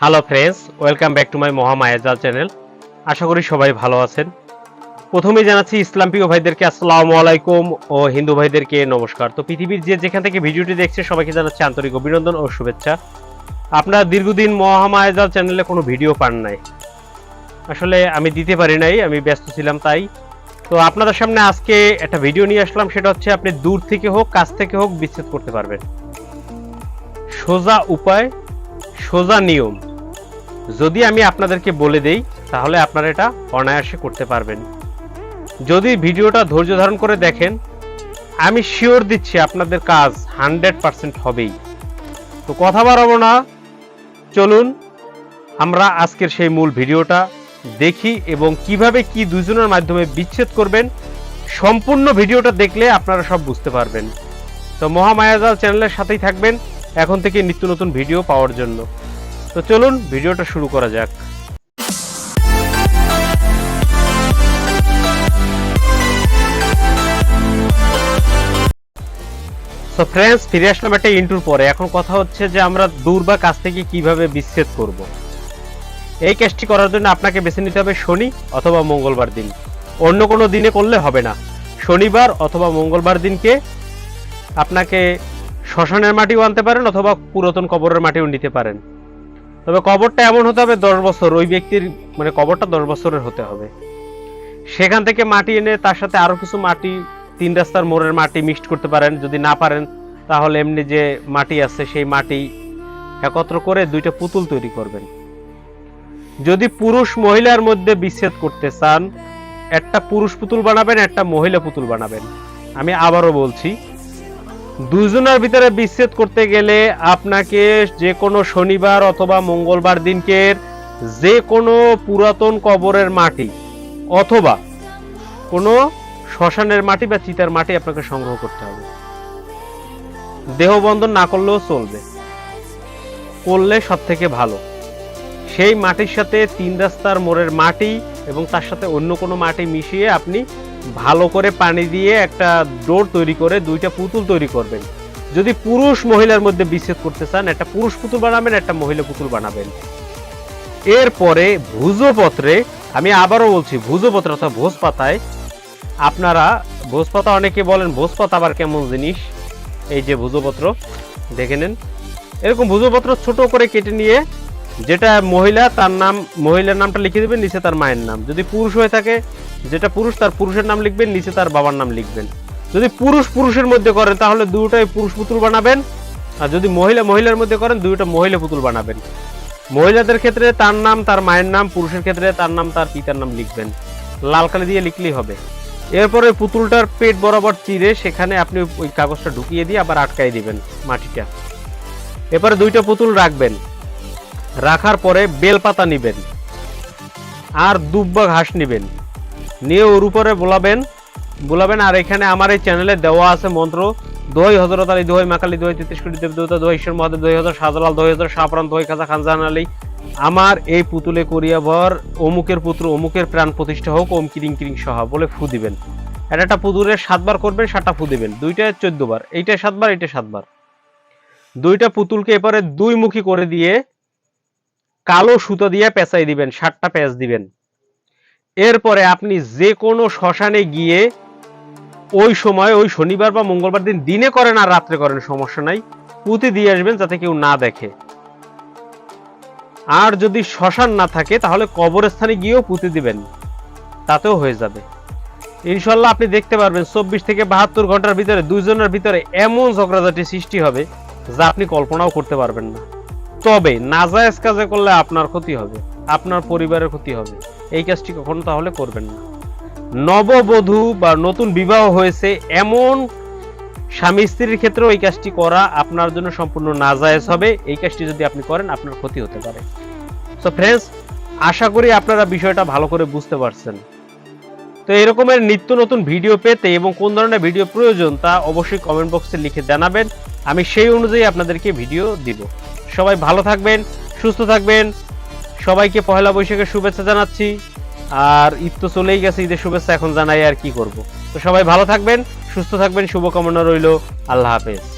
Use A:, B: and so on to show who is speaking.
A: Hello friends welcome back to my Mahamayajal channel আশা করি সবাই ভালো আছেন। প্রথমেই জানাচ্ছি ইসলাম প্রিয় ভাইদেরকে আসসালামু আলাইকুম ও হিন্দু ভাইদেরকে নমস্কার। তো পৃথিবীর যে যেখান থেকে ভিডিওটি দেখছে সবাইকে জানাচ্ছি আন্তরিক অভিনন্দন ও শুভেচ্ছা। আপনারা দীর্ঘদিন মহামায়াজাল চ্যানেলে কোনো ভিডিও পান নাই। আসলে আমি দিতে পারি নাই, আমি ব্যস্ত ছিলাম তাই। তো আপনাদের সামনে আজকে একটা ভিডিও নিয়ে আসলাম, সেটা হচ্ছে আপনি দূর থেকে হোক, কাছ থেকে হোক বিচ্ছেদ করতে পারবেন। সোজা উপায়, সোজা নিয়ম। যদি আমি আপনাদেরকে বলে দেই, তাহলে আপনারা এটা অনায়াসে করতে পারবেন। যদি ভিডিওটা ধৈর্য ধারণ করে দেখেন, আমি শিওর দিচ্ছি আপনাদের কাজ হান্ড্রেড পার্সেন্ট হবেই। তো কথা বাড়াবো না। চলুন, আমরা আজকের সেই মূল ভিডিওটা দেখি এবং কীভাবে কি দুজনের মাধ্যমে বিচ্ছেদ করবেন। সম্পূর্ণ ভিডিওটা দেখলে আপনারা সব বুঝতে পারবেন। তো মহামায়াজাল চ্যানেলের সাথেই থাকবেন। এখন থেকে নিত্য নতুন ভিডিও পাওয়ার জন্য। তো চলুন ভিডিওটা শুরু করা যাক। সো ফ্রেন্ডস ফিরে আসলাম একটা ইন্টুর পরে। এখন কথা হচ্ছে যে আমরা দূর বা কাছ থেকে কীভাবে বিচ্ছেদ করব। এই কাজটি করার জন্য আপনাকে বেছে নিতে হবে শনি অথবা মঙ্গলবার দিন। অন্য কোনো দিনে করলে হবে না। শনিবার অথবা মঙ্গলবার দিনকে আপনাকে শ্মশানের মাটিও আনতে পারেন অথবা পুরাতন কবরের মাটিও নিতে পারেন। তবে কবরটা এমন হতে হবে দশ বছর, ওই ব্যক্তির মানে কবরটা দশ বছরের হতে হবে। সেখান থেকে মাটি এনে তার সাথে আরও কিছু মাটি, তিন রাস্তার মোড়ের মাটি মিক্সড করতে পারেন। যদি না পারেন, তাহলে এমনি যে মাটি আছে সেই মাটি একত্র করে দুইটা পুতুল তৈরি করবেন। যদি পুরুষ মহিলার মধ্যে বিচ্ছেদ করতে চান, একটা পুরুষ পুতুল বানাবেন, একটা মহিলা পুতুল বানাবেন। আমি আবারও বলছি দুজনের ভিতরে বিচ্ছেদ করতে গেলে আপনাকে যে কোনো শনিবার অথবা মঙ্গলবার দিনকে যে কোনো পুরাতন কবরের মাটি অথবা কোনো শ্মশানের মাটি বা চিতার মাটি আপনাকে সংগ্রহ করতে হবে। দেহবন্ধন না করলেও চলবে। করলে সব থেকে ভালো। সেই মাটির সাথে তিন রাস্তার মোড়ের মাটি এবং তার সাথে অন্য কোনো মাটি মিশিয়ে আপনি ভালো করে পানি দিয়ে একটা ডোর তৈরি করে দুইটা পুতুল তৈরি করবেন। যদি পুরুষ মহিলার মধ্যে বিচ্ছেদ করতে চান, একটা পুরুষ পুতুল বানাবেন, একটা মহিলা পুতুল বানাবেন। এরপরে ভুজপত্রে, আমি আবারও বলছি, ভুজপত্র অর্থাৎ ভোজ পাতায় আপনারা ভোজ পাতা অনেকে বলেন ভোজ পাতা আবার কেমন জিনিস? এই যে ভুজপত্র, দেখে নেন। এরকম ভুজপত্র ছোট করে কেটে নিয়ে যেটা মহিলা, তার নাম, মহিলার নামটা লিখে দেবেন, নিচে তার মায়ের নাম। যদি পুরুষ হয়ে থাকে, যেটা পুরুষ, তার পুরুষের নাম লিখবেন, নিচে তার বাবার নাম লিখবেন। যদি পুরুষ পুরুষের মধ্যে করেন, তাহলে দুটোই পুরুষ পুতুল বানাবেন। আর যদি মহিলা মহিলার মধ্যে করেন, দুইটা মহিলা পুতুল বানাবেন। মহিলাদের ক্ষেত্রে তার নাম, তার মায়ের নাম, পুরুষের ক্ষেত্রে তার নাম, তার পিতার নাম লিখবেন। লাল কালি দিয়ে লিখলেই হবে। এরপরে পুতুলটার পেট বরাবর চিরে সেখানে আপনি ওই কাগজটা ঢুকিয়ে দিয়ে আবার আটকাই দিবেন মাটিটা। এরপরে দুইটা পুতুল রাখবেন। রাখার পরে বেলপাতা নিবেন আর দুব্বা ঘাস নিবেন। নিয়ে ওর উপরে বোলাবেন। বোলাবেন আর এখানে আমার এই চ্যানেলে দেওয়া আছে মন্ত্র দোহাই হজরত আলী দোহাই মাকালি দোহাই তেত্রিশ কোটি দেবদেবতা দোহাই ঈশ্বর মহাদেব দোহাই হাজার শাহজালাল দোহাই হাজার শাহপুরান দোহাই খাজা খানজাহান আলী। আমার এই পুতুলে করিয়া ভর, অমুকের পুত্র, অমুকের প্রাণ প্রতিষ্ঠা হোক, ওম কিরিং কিরিং সহা বলে ফু দিবেন। এটা একটা পুতুলের সাতবার করবেন, সাতটা ফু দিবেন। দুইটা চোদ্দবার। এইটা সাতবার এইটা সাতবার। দুইটা পুতুলকে এবারে দুই মুখী করে দিয়ে কালো সুতো দিয়ে পেঁচাই দিবেন ষাটটা পেঁচ দিবেন। এরপরে আপনি যে কোনো শ্মশানে গিয়ে ওই সময়, ওই শনিবার বা মঙ্গলবার দিন, দিনে করেন আর রাত্রে করেন, সমস্যা নাই। পুঁতি দিয়ে আসবেন যাতে কেউ না দেখে। আর যদি শ্মশান না থাকে, তাহলে কবরস্থানে গিয়েও পুঁতি দিবেন। তাতেও হয়ে যাবে। ইনশাল্লাহ আপনি দেখতে পারবেন, চব্বিশ থেকে বাহাত্তর ঘণ্টার ভিতরে, দুইজনের ভিতরে এমন ঝগড়াঝাটি সৃষ্টি হবে যা আপনি কল্পনাও করতে পারবেন না। তবে নাজায়েজ কাজে করলে আপনার ক্ষতি হবে, আপনার পরিবারের ক্ষতি হবে। এই কাজটি কখনো তাহলে করবেন না। নববধূ বা নতুন বিবাহ হয়েছে, এমন স্বামী স্ত্রীর ক্ষেত্রেও এই কাজটি করা আপনার জন্য সম্পূর্ণ নাজায়েজ হবে। এই কাজটি যদি আপনি করেন, আপনার ক্ষতি হতে পারে। সো ফ্রেন্ডস আশা করি আপনারা বিষয়টা ভালো করে বুঝতে পারছেন। তো এরকমের নিত্য নতুন ভিডিও পেতে এবং কোন ধরনের ভিডিও প্রয়োজন তা অবশ্যই কমেন্ট বক্সে লিখে জানাবেন। আমি সেই অনুযায়ী আপনাদেরকে ভিডিও দিব। সবাই ভালো থাকবেন, সুস্থ থাকবেন। সবাইকে পহেলা বৈশাখের শুভেচ্ছা জানাচ্ছি। আর ঈদ তো চলেই গেছে, ঈদের শুভেচ্ছা এখন জানাই আর কি করব। তো সবাই ভালো থাকবেন, সুস্থ থাকবেন, শুভকামনা রইল। আল্লাহ হাফেজ।